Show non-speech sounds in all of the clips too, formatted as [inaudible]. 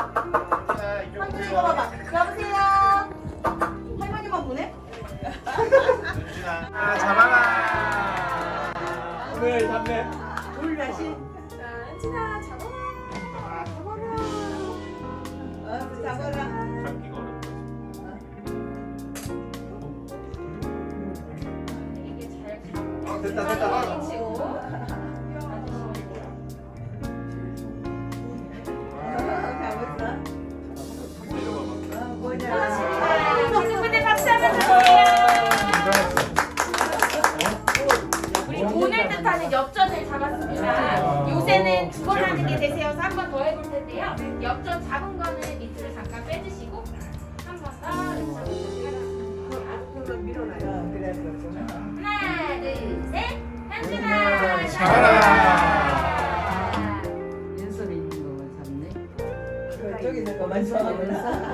한준 이거 봐봐. 여보세요. 할머니만 보내? 아 잡아라 오늘 잡네 우리 다시. 자, 한진아 잡아라. 잡아라. 어, 잡아라. 잡기가 어렵다 됐다, 됐다. 돈을 뜻하는 엽전을 잡았습니다. 요새는 두 번 하는 게 대세여서 한 번 더 해볼 텐데요. 엽전 잡은 거는 밑으로 잠깐 빼주시고 한 번더 앞으로 밀어놔요. 그래, 그렇구나. 하나, 둘, 셋. 한준아 잡아라. 연설에 있는 거만 잡네. 저기 있는 거만 좋아하면서.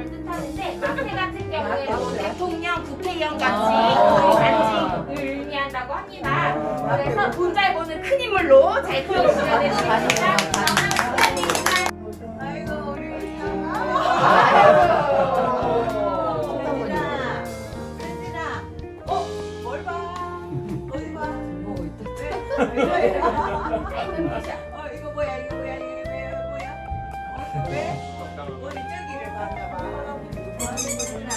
사람을 뜻하는데 마페 같은 경우에는 뭐 대통령, 국회의원 같이 간직을 의미한다고 합니다. 그래서 돈 잘 버는 큰 인물로 잘 키워주셔야 되겠습니다.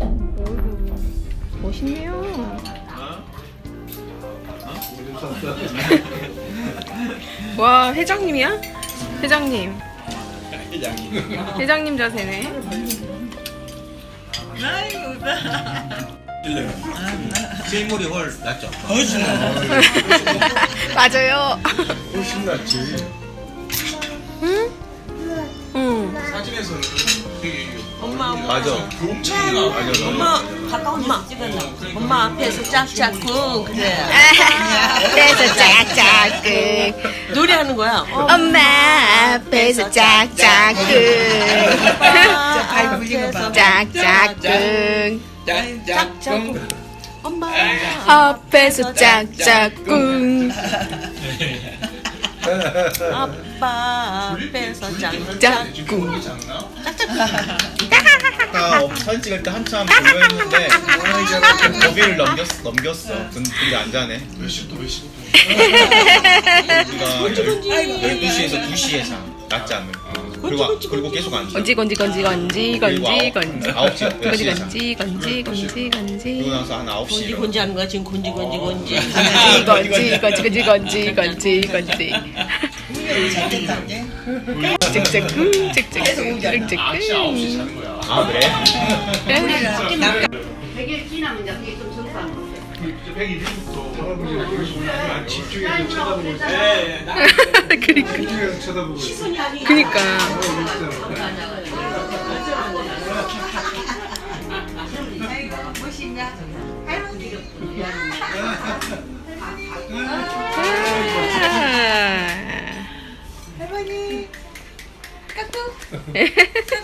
어이구, 멋있네요. 와, 회장님이야? 회장님. 회장님 자세네. 실물이 훨 낫죠. 맞아요. 훨씬 낫지 응? 응. 사진에서는 되게 엄마, 엄마. 맞아. 맞아. 엄마, 가까운 엄마. 엄마 앞에서 짝짝꿍. 그래. [laughs] 앞에서 짝짝꿍. 노래하는 거야. 어, 엄마 앞에서 짝짝꿍. 앞에서 짝짝꿍. 짝짝꿍. 엄마. 앞에서 짝짝꿍. [laughs] 아빠 앞에서 짝짝꿍. 짝꿍. 아까 어, 사진 찍을 때 한참 고요했는데 고비를 [laughs] 넘겼어. 넘겼어. 근- 근데 안 자네. 몇 시부터 몇 시부터 우리가 [laughs] 12시에서 2시에 자. 낮지 않는 그리고 아- 그리고 계속 앉아 건지 건지 건지 건지 건지 건지 아홉 시 건지 건지 건지 건지 건지 그리고 건지 나서 한 아홉 시 건지 일어나 건지 하는 거야 지금 건지 건지 건지 건지 건지 건지 건지 건지 건지 잘됐다게 잭잭쿵 잭잭쿵 잭잭쿵 자는 거야 아 그래? 남자 되게 지나면 이제 그게 좀 정상 120도. [laughs] 그러니까. 집중해서 쳐다보고 있어. 예, 그니까. 집중해서 쳐다보고 있어. 그니까. 할머니 까꿍 [laughs]